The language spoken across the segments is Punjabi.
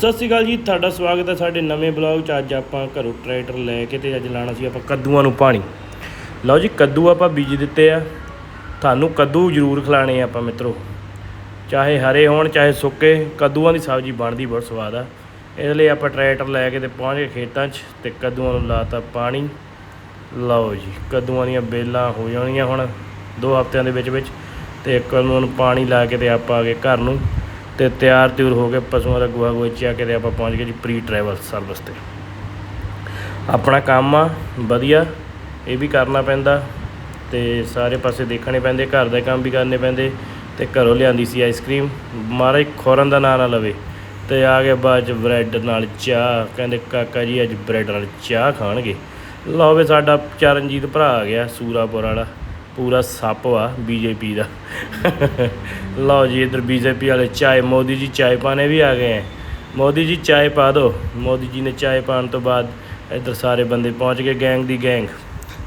ਸਤਿ ਸ਼੍ਰੀ ਅਕਾਲ ਜੀ, ਤੁਹਾਡਾ ਸਵਾਗਤ ਹੈ ਸਾਡੇ ਨਵੇਂ ਬਲੌਗ 'ਚ। ਅੱਜ ਆਪਾਂ ਘਰੋਂ ਟਰੈਕਟਰ ਲੈ ਕੇ ਤੇ ਅੱਜ ਲਾਣਾ ਸੀ ਆਪਾਂ ਕੱਦੂਆਂ ਨੂੰ ਪਾਣੀ। ਲਓ ਜੀ, ਕੱਦੂ ਆਪਾਂ ਬੀਜ ਦਿੱਤੇ ਆ। ਤੁਹਾਨੂੰ ਕੱਦੂ ਜ਼ਰੂਰ ਖਿਲਾਣੇ ਆ ਆਪਾਂ ਮਿੱਤਰੋ। ਚਾਹੇ ਹਰੇ ਹੋਣ, ਚਾਹੇ ਸੁੱਕੇ, ਕੱਦੂਆਂ ਦੀ ਸਬਜ਼ੀ ਬਣਦੀ ਬਹੁਤ ਸਵਾਦ ਆ। ਇਹਦੇ ਲਈ ਆਪਾਂ ਟਰੈਕਟਰ ਲੈ ਕੇ ਤੇ ਪਹੁੰਚ ਗਏ ਖੇਤਾਂ 'ਚ ਤੇ ਕੱਦੂਆਂ ਨੂੰ ਲਾਤਾ ਪਾਣੀ। ਲਓ ਜੀ, ਕੱਦੂਆਂ ਦੀਆਂ ਬੇਲਾਂ ਹੋ ਜਾਣਗੀਆਂ ਹੁਣ ਦੋ ਹਫ਼ਤਿਆਂ ਦੇ ਵਿੱਚ ਵਿੱਚ ਤੇ ਕੱਦੂਆਂ ਨੂੰ ਪਾਣੀ ਲਾ ਕੇ ਤੇ ਆਪਾਂ ਆ ਗਏ ਘਰ ਨੂੰ। ਤੇ ਤਿਆਰ ਤਿਉਰ ਹੋ ਕੇ ਪਸ਼ੂਆਂ ਦਾ ਗੋਹਾ ਗੋਚਿਆ ਕੇ ਤੇ ਆਪਾਂ ਪਹੁੰਚ ਗਏ ਜੀ ਪ੍ਰੀ ਟਰੈਵਲ ਸਰਵਿਸ ਤੇ। ਆਪਣਾ ਕੰਮ ਆ, ਵਧੀਆ, ਇਹ ਵੀ ਕਰਨਾ ਪੈਂਦਾ ਤੇ ਸਾਰੇ ਪਾਸੇ ਦੇਖਣੇ ਪੈਂਦੇ, ਘਰ ਦੇ ਕੰਮ ਵੀ ਕਰਨੇ ਪੈਂਦੇ ਤੇ ਘਰੋਂ ਲਿਆਂਦੀ ਸੀ ਆਈਸਕ੍ਰੀਮ ਮਹਾਰਾਜ ਖੋਰਨ ਦਾ ਨਾਂ ਨਾ ਲਵੇ ਤੇ ਆ ਕੇ ਬਾਅਦ ਚ ਬ੍ਰੈਡ ਨਾਲ ਚਾਹ, ਕਹਿੰਦੇ ਕਾਕਾ ਜੀ ਅੱਜ ਬ੍ਰੈਡ ਨਾਲ ਚਾਹ ਖਾਣਗੇ। ਲਓ ਵੀ ਸਾਡਾ ਚਰਨਜੀਤ ਭਰਾ ਆ ਗਿਆ, ਸੂਰਾਪੁਰ ਵਾਲਾ। ਪੂਰਾ ਸੱਪ ਵਾ ਬੀਜੇਪੀ ਦਾ। ਲਓ ਜੀ, ਇਧਰ ਬੀਜੇਪੀ ਵਾਲੇ ਚਾਏ, ਮੋਦੀ ਜੀ ਚਾਏ ਪਾਣੇ ਵੀ ਆ ਗਏ ਹੈ। ਮੋਦੀ ਜੀ ਚਾਏ ਪਾ ਦਿਓ ਮੋਦੀ ਜੀ ਨੇ ਚਾਏ ਪਾਣ ਤੋਂ ਬਾਅਦ ਇਧਰ ਸਾਰੇ ਬੰਦੇ ਪਹੁੰਚ ਗਏ ਗੈਂਗ ਦੀ ਗੈਂਗ।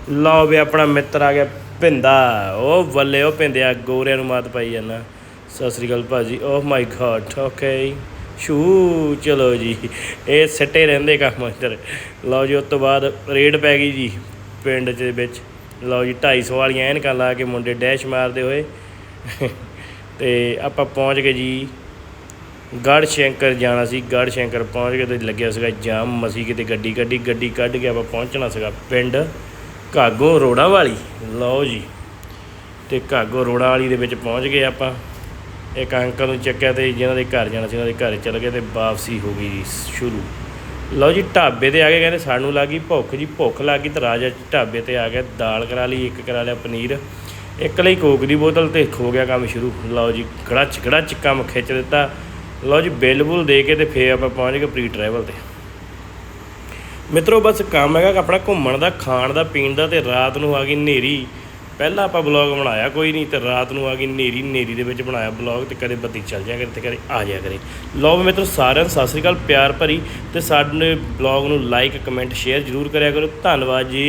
ਲਓ ਵੀ ਆਪਣਾ ਮਿੱਤਰ ਆ ਗਿਆ ਭਿੰਦਾ। ਉਹ ਵੱਲੇ, ਉਹ ਭਿੰਦਿਆ ਗੋਰਿਆਂ ਨੂੰ ਮਾਤ ਪਾਈ ਜਾਂਦਾ। ਸਤਿ ਸ੍ਰੀ ਅਕਾਲ ਭਾਜੀ। ਓ ਮਾਈ ਗॉड ਓਕੇ ਸ਼ੂ ਚਲੋ ਜੀ। ਇਹ ਸੱਟੇ ਰਹਿੰਦੇ ਕੰਮ ਇੱਧਰ। ਲਓ ਜੀ, ਉਸ ਤੋਂ ਬਾਅਦ ਰੇਡ ਪੈ ਗਈ ਜੀ, ਪਿੰਡ ਦੇ ਵਿੱਚ। ਲਓ ਜੀ 250 ਵਾਲੀਆਂ ਐਨਕਾਂ ਲਾ ਕੇ ਮੁੰਡੇ ਡੈਸ਼ ਮਾਰਦੇ ਹੋਏ। ਤੇ ਆਪਾਂ ਪਹੁੰਚ ਗਏ ਜੀ ਗੜ ਸ਼ੰਕਰ ਜਾਣਾ ਸੀ। ਗੜ ਸ਼ੰਕਰ ਪਹੁੰਚ ਕੇ ਤੇ ਲੱਗਿਆ ਸੀਗਾ ਜਾਮ ਮਸੀ ਕਿਤੇ ਗੱਡੀ ਕੱਢੀ, ਗੱਡੀ ਕੱਢ ਕੇ ਆਪਾਂ ਪਹੁੰਚਣਾ ਸੀਗਾ ਪਿੰਡ ਘਾਗੋ ਰੋੜਾ ਵਾਲੀ। ਲਓ ਜੀ, ਤੇ ਘਾਗੋ ਰੋੜਾ ਵਾਲੀ ਦੇ ਵਿੱਚ ਪਹੁੰਚ ਗਏ ਆਪਾਂ। ਇੱਕ ਅੰਕਲ ਨੂੰ ਚੱਕਿਆ ਤੇ ਜਿਹਨਾਂ ਦੇ ਘਰ ਜਾਣਾ ਸੀ, ਉਹਨਾਂ ਦੇ ਘਰ ਚਲ ਗਏ ਤੇ ਵਾਪਸੀ ਹੋ ਗਈ ਜੀ, ਸ਼ੁਰੂ। ਲਓ ਜੀ, ਢਾਬੇ ਤੇ ਆ ਕੇ ਕਹਿੰਦੇ ਸਾਨੂੰ ਲੱਗੀ ਭੁੱਖ ਜੀ, ਭੁੱਖ ਲੱਗੀ ਤਾਂ ਰਾਜਾ ਜੀ ਢਾਬੇ ਤੇ ਆ ਗਿਆ ਦਾਲ ਕਰਾ ਲਈ, ਇੱਕ ਕਰਾ ਲਿਆ ਪਨੀਰ, ਇੱਕ ਲਈ ਕੋਕ ਦੀ ਬੋਤਲ ਤੇ ਹੋ ਗਿਆ ਕੰਮ ਸ਼ੁਰੂ। ਲਓ ਜੀ, ਗੜਚ ਗੜਚ ਕੰਮ ਖਿੱਚ ਦਿੱਤਾ। ਲਓ ਜੀ, ਬਿੱਲ ਬੁੱਲ ਦੇ ਕੇ ਤੇ ਫੇਰ ਆਪਾਂ ਪਹੁੰਚ ਗਏ ਪ੍ਰੀ ਟਰੈਵਲ ਤੇ। ਮਿੱਤਰੋ, ਬਸ ਕੰਮ ਹੈਗਾ ਆਪਣਾ ਘੁੰਮਣ ਦਾ, ਖਾਣ ਦਾ, ਪੀਣ ਦਾ ਤੇ ਰਾਤ ਨੂੰ ਆ ਗਈ ਨੇਰੀ ਪਹਿਲਾਂ ਆਪਾਂ ਬਲੌਗ ਬਣਾਇਆ, ਕੋਈ ਨਹੀਂ ਤੇ ਰਾਤ ਨੂੰ ਆ ਗਈ ਨੇਰੀ ਨੇਰੀ ਦੇ ਵਿੱਚ ਬਣਾਇਆ ਬਲੌਗ ਤੇ ਕਦੇ ਬੱਤੀ ਚੱਲ ਜਾਇਆ ਕਰੇ ਤੇ ਕਦੇ ਆ ਜਾਇਆ ਕਰੇ। ਲਓ ਵੀ ਮਿੱਤਰੋ ਸਾਰਿਆਂ ਨੂੰ ਸਤਿ ਸ੍ਰੀ ਅਕਾਲ, ਪਿਆਰ ਭਰੀ ਤੇ ਸਾਡੇ ਬਲੌਗ ਨੂੰ ਲਾਈਕ ਕਮੈਂਟ ਸ਼ੇਅਰ ਜ਼ਰੂਰ ਕਰਿਆ ਕਰੋ। ਧੰਨਵਾਦ ਜੀ।